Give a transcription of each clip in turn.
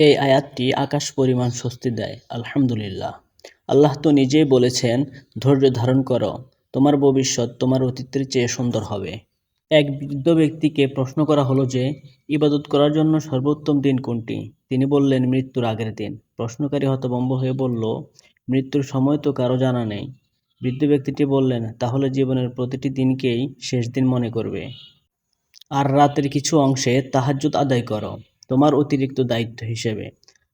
এই আয়াতটি আকাশ পরিমাণ স্বস্তি দেয়, আলহামদুলিল্লাহ। আল্লাহ তো নিজেই বলেছেন, ধৈর্য ধারণ করো, তোমার ভবিষ্যৎ তোমার অতীতের চেয়ে সুন্দর হবে। এক বৃদ্ধ ব্যক্তিকে প্রশ্ন করা হলো যে, ইবাদত করার জন্য সর্বোত্তম দিন কোনটি? তিনি বললেন, মৃত্যুর আগের দিন। প্রশ্নকারী হতভম্ব হয়ে বলল, মৃত্যুর সময় তো কারও জানা নেই। বৃদ্ধ ব্যক্তিটি বললেন, তাহলে জীবনের প্রতিটি দিনকেই শেষ দিন মনে করবে। আর রাতের কিছু অংশে তাহাজ্জুদ আদায় করো। তোমার অতিরিক্ত দায়িত্ব হিসেবে।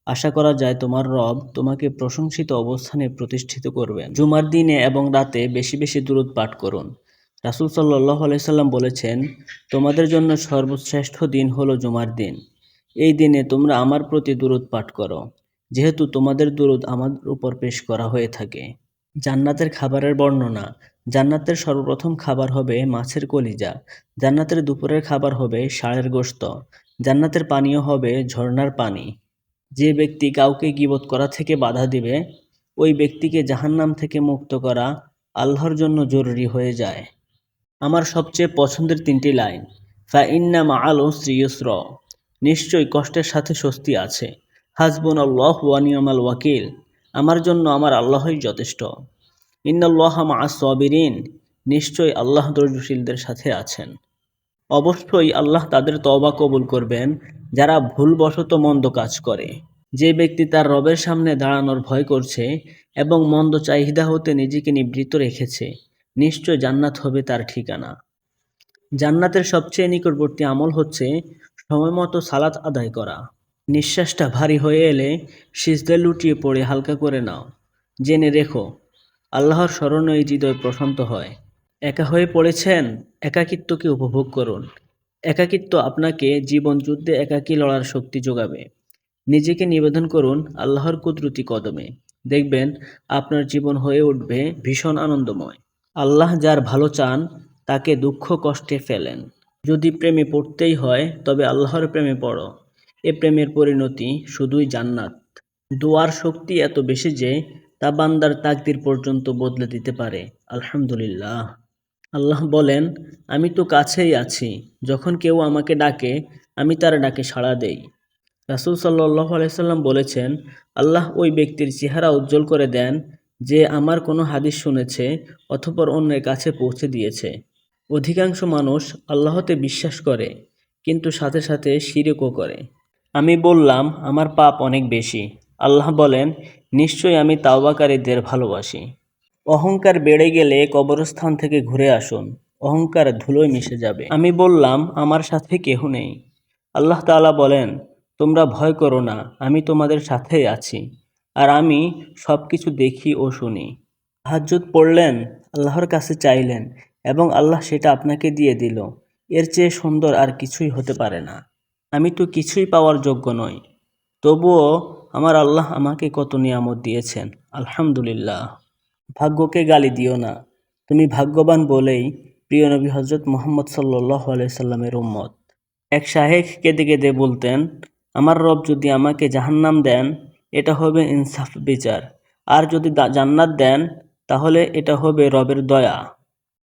আশা করা যায় তোমার রব তোমাকে প্রশংসিত অবস্থানে প্রতিষ্ঠিত করবেন। জুমার দিনে এবং রাতে বেশি বেশি দূরত পাঠ করুন। রাসুল সাল্লাহ আলাইসাল্লাম বলেছেন, তোমাদের জন্য সর্বশ্রেষ্ঠ দিন হলো জুমার দিন। এই দিনে তোমরা আমার প্রতি দূরত পাঠ করো, যেহেতু তোমাদের দূরত আমার উপর পেশ করা হয়ে থাকে। জান্নাতের খাবারের বর্ণনা, জান্নাতের সর্বপ্রথম খাবার হবে মাছের কলিজা, জান্নাতের দুপুরের খাবার হবে ষাঁড়ের গোশত জান্নাতের পানীয় হবে ঝর্ণার পানি। যে ব্যক্তি কাউকে গিবত করা থেকে বাধা দিবে, ওই ব্যক্তিকে জাহান্নাম থেকে মুক্ত করা আল্লাহর জন্য জরুরি হয়ে যায়। আমার সবচেয়ে পছন্দের তিনটি লাইন ফা ইন্না মা আলো শ্রীয়স্র নিশ্চয়ই কষ্টের সাথে স্বস্তি আছে। হাসবুন আল্লাহ ওয়ানিয়ামাল ওয়াকিল, আমার জন্য আমার আল্লাহই যথেষ্ট। ইন্নাল্লাহ মা সবিরিন, নিশ্চয়ই আল্লাহ ধৈর্যশীলদের সাথে আছেন। অবশ্যই আল্লাহ তাদের তওবা কবুল করবেন, যারা ভুলবশত মন্দ কাজ করে। যে ব্যক্তি তার রবের সামনে দাঁড়ানোর ভয় করছে এবং মন্দ চাহিদা হতে নিজেকে নিবৃত্ত রেখেছে, নিশ্চয় জান্নাত হবে তার ঠিকানা। জান্নাতের সবচেয়ে নিকটবর্তী আমল হচ্ছে সময় মতো সালাত আদায় করা। নিঃশ্বাসটা ভারী হয়ে এলে সিজদে লুটিয়ে পড়ে হালকা করে নাও। জেনে রেখো, আল্লাহর স্মরণে এই হৃদয় প্রশান্ত হয়। একা হয়ে পড়েছেন? একাকিত্বকে উপভোগ করুন। একাকিত্ব আপনাকে জীবন যুদ্ধে একাকী লড়ার শক্তি যোগাবে। নিজেকে নিবেদন করুন আল্লাহর কুদরতি কদমে। দেখবেন, আপনার জীবন হয়ে উঠবে ভীষণ আনন্দময়। আল্লাহ যার ভালো চান, তাকে দুঃখ কষ্টে ফেলেন। যদি প্রেমে পড়তেই হয়, তবে আল্লাহর প্রেমে পড়ো। এ প্রেমের পরিণতি শুধুই জান্নাত। দোয়ার শক্তি এত বেশি যে, তা বান্দার তাকদির পর্যন্ত বদলে দিতে পারে। আলহামদুলিল্লাহ। আল্লাহ বলেন, আমি তো কাছেই আছি। যখন কেউ আমাকে ডাকে, আমি তার ডাকে সাড়া দেই। রাসুল সাল্লাহ আলাইসাল্লাম বলেছেন, আল্লাহ ওই ব্যক্তির চেহারা উজ্জ্বল করে দেন, যে আমার কোনো হাদিস শুনেছে অথপর অন্যের কাছে পৌঁছে দিয়েছে। অধিকাংশ মানুষ আল্লাহতে বিশ্বাস করে, কিন্তু সাথে সাথে শিরকও করে। আমি বললাম, আমার পাপ অনেক বেশি। আল্লাহ বলেন, নিশ্চয়ই আমি তাওবাকারীদের ভালোবাসি। অহংকার বেড়ে গেলে কবরস্থান থেকে ঘুরে আসুন। অহংকার ধুলোয় মিশে যাবে। আমি বললাম, আমার সাথে কেহ নেই। আল্লাহ তাআলা বলেন, তোমরা ভয় করো না, আমি তোমাদের সাথেই আছি। আর আমি সব কিছু দেখি ও শুনি। হাজুত পড়লেন, আল্লাহর কাছে চাইলেন, এবং আল্লাহ সেটা আপনাকে দিয়ে দিল। এর চেয়ে সুন্দর আর কিছুই হতে পারে না। আমি তো কিছুই পাওয়ার যোগ্য নই। তবুও আমার আল্লাহ আমাকে কত নিয়ামত দিয়েছেন। আলহামদুলিল্লাহ। ভাগ্যকে গালি দিও না। তুমি ভাগ্যবান বলেই প্রিয় নবী হজরত মোহাম্মদ সাল্লাহ আলাইসাল্লামের উম্মত। এক শাহেখ কেঁদে কেঁদে বলতেন, আমার রব যদি আমাকে জাহান্নাম দেন, এটা হবে ইনসাফ বিচার। আর যদি জান্নাত দেন, তাহলে এটা হবে রবের দয়া।